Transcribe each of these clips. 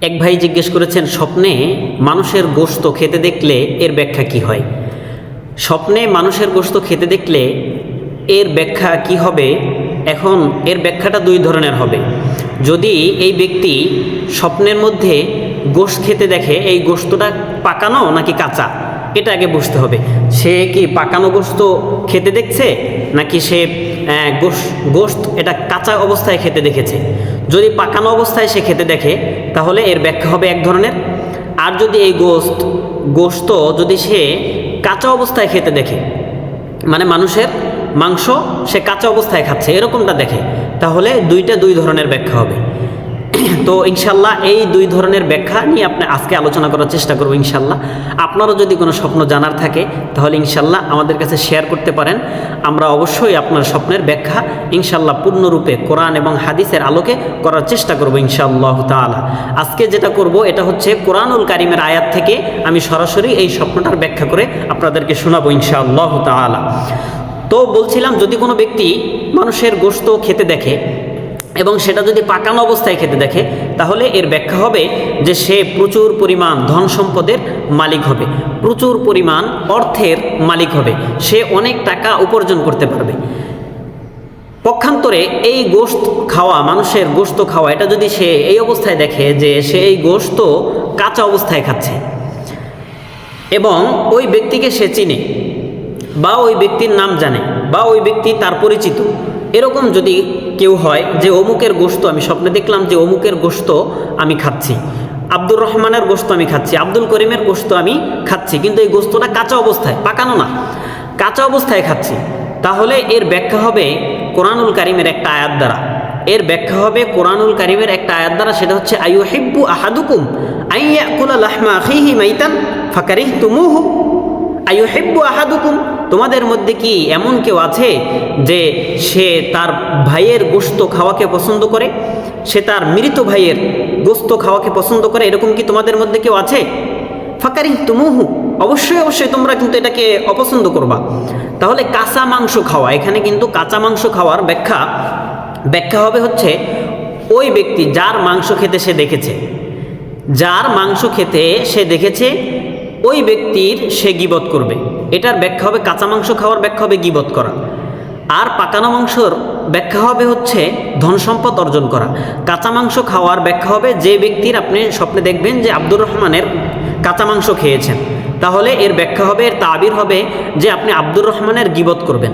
এক ভাই জিজ্ঞেস করেছেন, স্বপ্নে মানুষের গোশত খেতে দেখলে এর ব্যাখ্যা কি হয়? স্বপ্নে মানুষের গোশত খেতে দেখলে এর ব্যাখ্যা কি হবে? এখন এর ব্যাখ্যাটা দুই ধরনের হবে। যদি এই ব্যক্তি স্বপ্নের মধ্যে গোশত খেতে দেখে, এই গোশতটা পাকানো নাকি কাঁচা? এটা আগে বুঝতে হবে। সে কি পাকানো গোশত খেতে দেখছে? নাকি সে গোশ- গোশত এটা কাঁচা অবস্থায় খেতে দেখেছে? যদি পাকানো অবস্থায় সে খেতে দেখে তাহলে এর ব্যাখ্যা হবে এক ধরনের। আর যদি এই গোস্ত গোস্ত যদি সে কাঁচা অবস্থায় খেতে দেখে মানে মানুষের মাংস সে কাঁচা অবস্থায় খাচ্ছে, এরকমটা দেখে, তাহলে দুইটা দুই ধরনের ব্যাখ্যা হবে। তো ইনশাল্লাহ এই দুই ধরনের ব্যাখ্যা নিয়ে আপনি আজকে আলোচনা করার চেষ্টা করব ইনশাল্লাহ। আপনারও যদি কোনো স্বপ্ন জানার থাকে, তাহলে ইনশাল্লাহ আমাদের কাছে শেয়ার করতে পারেন। আমরা অবশ্যই আপনার স্বপ্নের ব্যাখ্যা ইনশাল্লাহ পূর্ণরূপে কোরআন এবং হাদিসের আলোকে করার চেষ্টা করব ইনশাআল্লাহ তাআলা। আজকে যেটা করব, এটা হচ্ছে কোরআনুল কারিমের আয়াত থেকে আমি সরাসরি এই স্বপ্নটার ব্যাখ্যা করে আপনাদেরকে শোনাবো ইনশাআল্লাহ তাআলা। তো বলছিলাম, যদি কোনো ব্যক্তি মানুষের গোশত খেতে দেখে এবং সেটা যদি পাকানো অবস্থায় খেতে দেখে, তাহলে এর ব্যাখ্যা হবে যে সে প্রচুর পরিমাণ ধন সম্পদের মালিক হবে। প্রচুর পরিমাণ অর্থের মালিক হবে। সে অনেক টাকা উপার্জন করতে পারবে। পক্ষান্তরে এই গোশত খাওয়া, মানুষের গোশত খাওয়া, এটা যদি সে এই অবস্থায় দেখে যে সে এই গোশত কাঁচা অবস্থায় খাচ্ছে, এবং ওই ব্যক্তিকে সে চিনে, বা ওই ব্যক্তির নাম জানে, বা ওই ব্যক্তি তার পরিচিত এরকম যদি কেউ হয় যে অমুকের গোশত, আমি স্বপ্নে দেখলাম যে অমুকের গোশত আমি খাচ্ছি। আব্দুর রহমানের গোশত আমি খাচ্ছি, আব্দুল করিমের গোশত আমি খাচ্ছি। কিন্তু এই গোশতটা কাঁচা অবস্থায়, পাকানো না। কাঁচা অবস্থায় খাচ্ছি। তাহলে এর ব্যাখ্যা হবে কোরআনুল কারিমের একটা আয়াত দ্বারা। এর ব্যাখ্যা হবে কোরআনুল কারিমের একটা আয়াত দ্বারা, সেটা হচ্ছে আয়ু হিব্বু আহাদুকুম আইয়াকুলা লাহমা আখিহি মাইতান ফাকারিহ তুমুহু আয়ুহেব্বু আহাদুকুম তোমাদের মধ্যে কি এমন কেউ আছে যে সে তার ভাইয়ের গোস্ত খাওয়াকে পছন্দ করে? সে তার মৃত ভাইয়ের গোস্ত খাওয়াকে পছন্দ করে? এরকম কি তোমাদের মধ্যে কেউ আছে? ফাঁকারি তুমুহু অবশ্যই অবশ্যই তোমরা কিন্তু এটাকে অপছন্দ করবা। তাহলে কাঁচা মাংস খাওয়া, এখানে কিন্তু কাঁচা মাংস খাওয়ার ব্যাখ্যা ব্যাখ্যা হবে হচ্ছে ওই ব্যক্তি যার মাংস খেতে সে দেখেছে। যার মাংস খেতে সে দেখেছে, ওই ব্যক্তির সে গিবত করবে। এটার ব্যাখ্যা হবে কাঁচা মাংস খাওয়ার ব্যাখ্যা হবে গিবত করা। আর পাকানো মাংসর ব্যাখ্যা হবে হচ্ছে ধন সম্পদ অর্জন করা। কাঁচা মাংস খাওয়ার ব্যাখ্যা হবে যে ব্যক্তির আপনি স্বপ্নে দেখবেন যে আব্দুর রহমানের কাঁচা মাংস খেয়েছেন। তাহলে এর ব্যাখ্যা হবে, এর তাবির হবে যে আপনি আব্দুর রহমানের গিবত করবেন।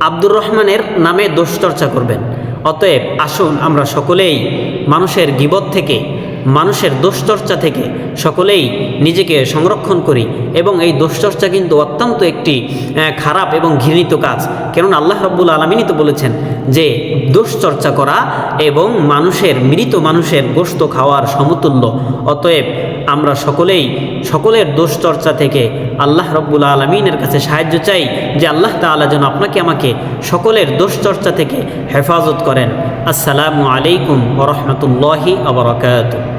আব্দুর রহমানের নামে দোষচর্চা করবেন। অতএব আসুন আমরা সকলেই মানুষের গিবত থেকে মানুষের দোষচর্চা থেকে সকলেই নিজেকে সংরক্ষণ করি এবং এই দোষচর্চা কিন্তু অত্যন্ত একটি খারাপ এবং ঘৃণিত কাজ। কেননা আল্লাহ রব্বুল আলমিনই তো বলেছেন যে, দোষচর্চা করা এবং মানুষের, মৃত মানুষের গোস্ত খাওয়ার সমতুল্য। অতএব আমরা সকলেই সকলের দোষচর্চা থেকে আল্লাহ রব্বুল আলমিনের কাছে সাহায্য চাই যে আল্লাহ তাআলা যেন আপনাকে আমাকে সকলের দোষচর্চা থেকে হেফাজত করেন। আসসালামু আলাইকুম ওরহমতুল্লাহি আবরকাত